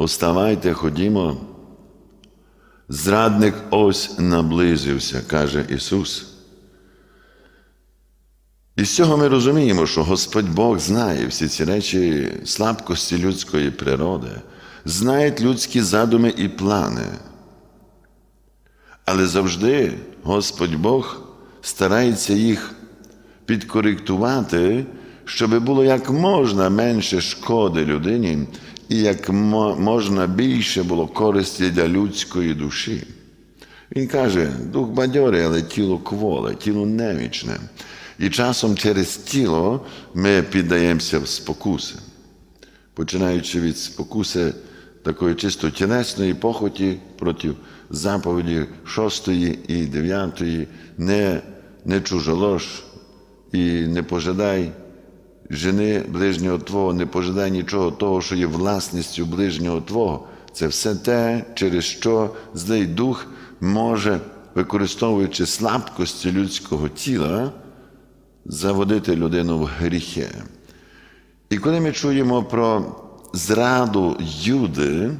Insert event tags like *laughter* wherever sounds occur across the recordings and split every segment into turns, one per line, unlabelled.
Уставайте, ходімо. Зрадник ось наблизився, каже Ісус. І з цього ми розуміємо, що Господь Бог знає всі ці речі слабкості людської природи, знає людські задуми і плани. Але завжди Господь Бог старається їх підкоректувати, щоб було як можна менше шкоди людині і як мо- можна більше було користі для людської душі. Він каже, дух бадьорий, але тіло кволе, тіло немічне. І часом через тіло ми піддаємося в спокуси. Починаючи від спокуси такої чисто тілесної похоті проти заповіді 6 і 9, не, не чужолож і не пожадай жени ближнього Твого, не пожадай нічого того, що є власністю ближнього Твого. Це все те, через що злий дух може, використовуючи слабкості людського тіла, заводити людину в гріхи. І коли ми чуємо про зраду Юди,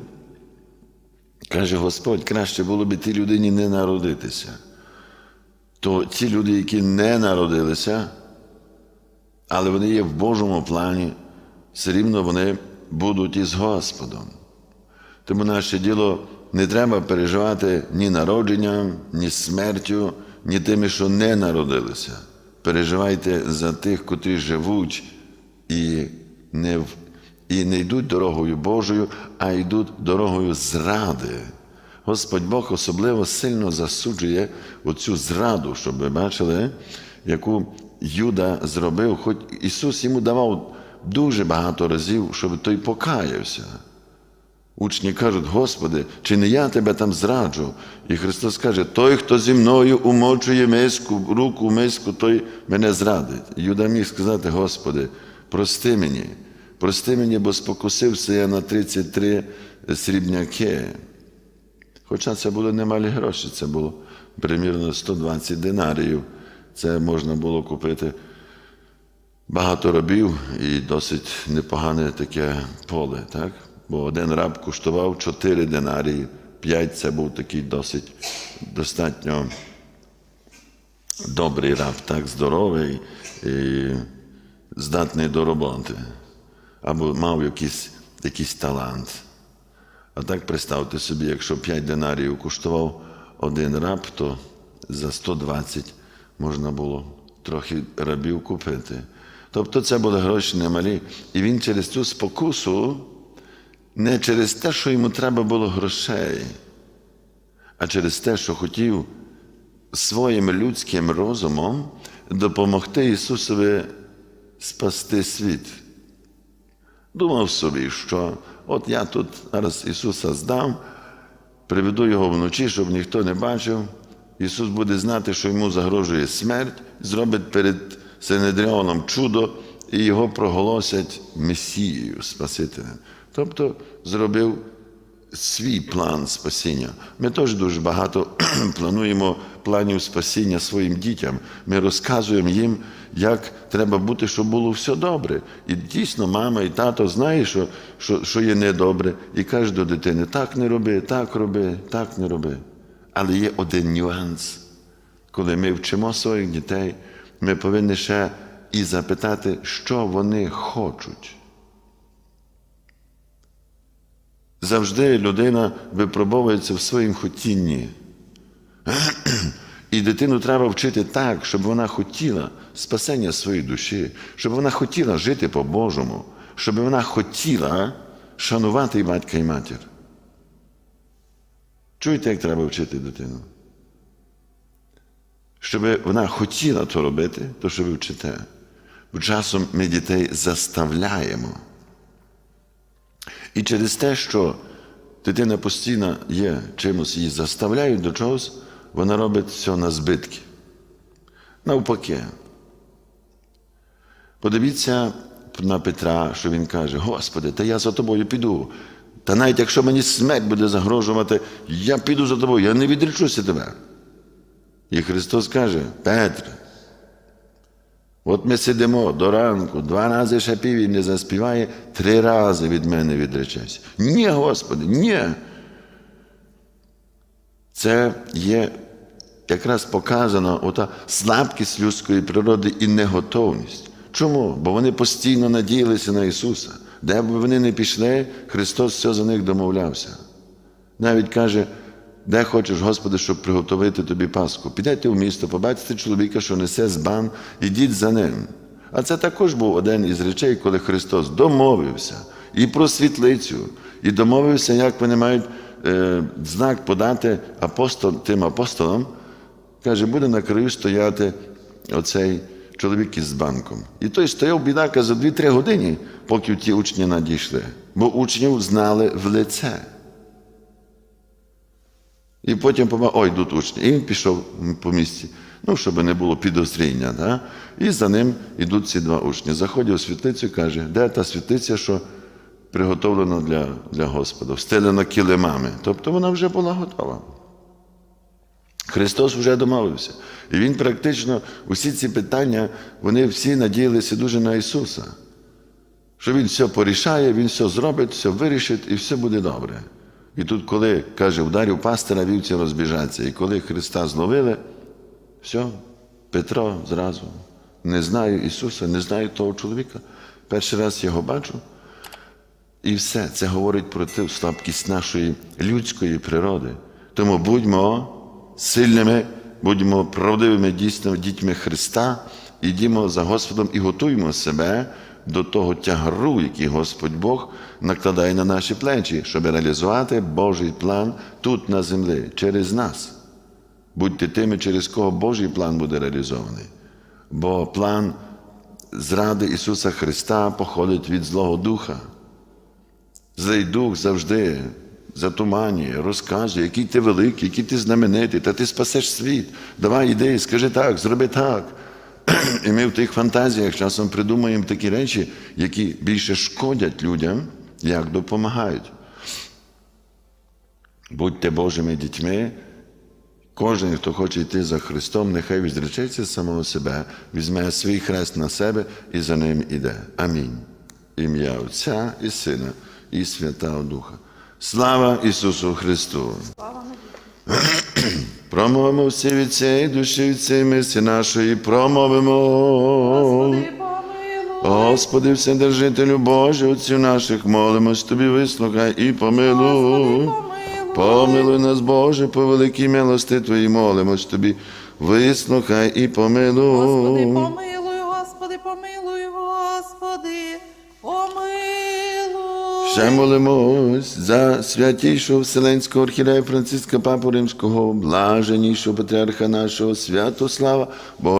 каже Господь, краще було б тій людині не народитися. То ті люди, які не народилися, але вони є в Божому плані, все рівно вони будуть із Господом. Тому наше діло не треба переживати ні народженням, ні смертю, ні тими, що не народилися. Переживайте за тих, котрі живуть і не, в- і не йдуть дорогою Божою, а йдуть дорогою зради. Господь Бог особливо сильно засуджує оцю зраду, щоб ви бачили, яку Юда зробив, хоч Ісус йому давав дуже багато разів, щоб той покаявся. Учні кажуть, Господи, чи не я тебе там зраджу? І Христос каже, той, хто зі мною умочує миску, руку миску, той мене зрадить. Юда міг сказати, Господи, прости мені, прости мені, бо спокусився я на 33 срібняки. Хоча це були немалі гроші, це було примірно 120 динаріїв. Це можна було купити багато рабів і досить непогане таке поле, так? Бо один раб коштував 4 динарії, 5 це був такий досить достатньо добрий раб, так, здоровий і здатний до роботи, або мав якийсь, якийсь талант. А так представте собі, якщо 5 динарів коштував один раб, то за 120 можна було трохи рабів купити. Тобто це були гроші немалі. І він через цю спокусу, не через те, що йому треба було грошей, а через те, що хотів своїм людським розумом допомогти Ісусові спасти світ. Думав собі, що от я тут зараз Ісуса здам, приведу його вночі, щоб ніхто не бачив. Ісус буде знати, що йому загрожує смерть, зробить перед Синедріоном чудо і його проголосять Месією, Спасителем. Тобто зробив свій план спасіння. Ми теж дуже багато *clears throat* плануємо планів спасіння своїм дітям. Ми розказуємо їм, як треба бути, щоб було все добре. І дійсно, мама і тато знають, що, що, що є недобре, і каже до дитини: так не роби, так роби, так не роби. Але є один нюанс. Коли ми вчимо своїх дітей, ми повинні ще і запитати, що вони хочуть. Завжди людина випробовується в своїм хотінні. І дитину треба вчити так, щоб вона хотіла спасення своєї душі, щоб вона хотіла жити по-божому, щоб вона хотіла шанувати і батька і матір. Чуєте, як треба вчити дитину? Щоб вона хотіла то робити, то що ви вчите. Бо часом ми дітей заставляємо. І через те, що дитина постійно є чимось її заставляють до чогось, вона робить все на збитки. Навпаки. Подивіться на Петра, що він каже: Господи, та я за тобою піду. Та навіть якщо мені смерть буде загрожувати, я піду за тобою, я не відречуся тебе. І Христос каже, Петре, От ми сидимо до ранку, два рази ще півень не заспіває, три рази від мене відречешся. Ні, Господи, ні. Це є якраз показана ота слабкість людської природи і неготовність. Чому? Бо вони постійно надіялися на Ісуса. Де б вони не пішли, Христос все за них домовлявся. Навіть каже, де хочеш, Господи, щоб приготовити тобі Пасху. Підете в місто, побачите чоловіка, що несе збан, ідіть за ним. А це також був один із речей, коли Христос домовився і про світлицю, і домовився, як вони мають е, знак подати апостол, тим апостолам. Каже, буде на краю стояти оцей чоловік із банком. І той стояв бідака за 2-3 години, поки ті учні надійшли, бо учнів знали в лице. І потім побачив, ой, йдуть учні. І він пішов по місці, ну, щоб не було підозріння. Да? І за ним йдуть ці два учні. Заходять у світлицю і каже, де та світлиця, що приготовлена для, для Господа, встелена килимами. Тобто вона вже була готова. Христос вже домовився. І Він практично усі ці питання, вони всі надіялися дуже на Ісуса. Що Він все порішає, Він все зробить, все вирішить і все буде добре. І тут, коли каже, вдарів пастора, вівці розбіжаться. І коли Христа зловили, все, Петро зразу. Не знаю Ісуса, не знаю того чоловіка. Перший раз його бачу. І все це говорить про ту слабкість нашої людської природи. Тому будьмо сильними, будьмо правдивими дійсно дітьми Христа, ідімо за Господом і готуємо себе до того тягару, який Господь Бог накладає на наші плечі, щоб реалізувати Божий план тут на землі, через нас. Будьте тими, через кого Божий план буде реалізований. Бо план зради Ісуса Христа походить від Злого Духа. Злий дух завжди затуманює, розказує, який ти великий, який ти знаменитий, та ти спасеш світ. Давай іди, скажи так, зроби так. *clears throat* І ми в тих фантазіях часом придумуємо такі речі, які більше шкодять людям, як допомагають. Будьте Божими дітьми. Кожен, хто хоче йти за Христом, нехай відречеться самого себе, візьме свій хрест на себе і за ним іде. Амінь. Ім'я Отця і Сина, і Святого Духа. Слава Ісусу Христу! Промовимо всі від цієї душі, від цієї мислі нашої, промовимо.
Господи.
Господи, Вседержителю Боже, Отцю наших, молимось Тобі, вислухай і помилуй.
Помилуй.
Помилуй нас, Боже, по великій милости Твоїй, молимось Тобі, вислухай і помилуй.
Господи, помилуй. Господи, помилуй, Господи.
Ще молимось за святішого Вселенського архірея Франциска Папу Римського, блаженішого патріарха нашого Святослава.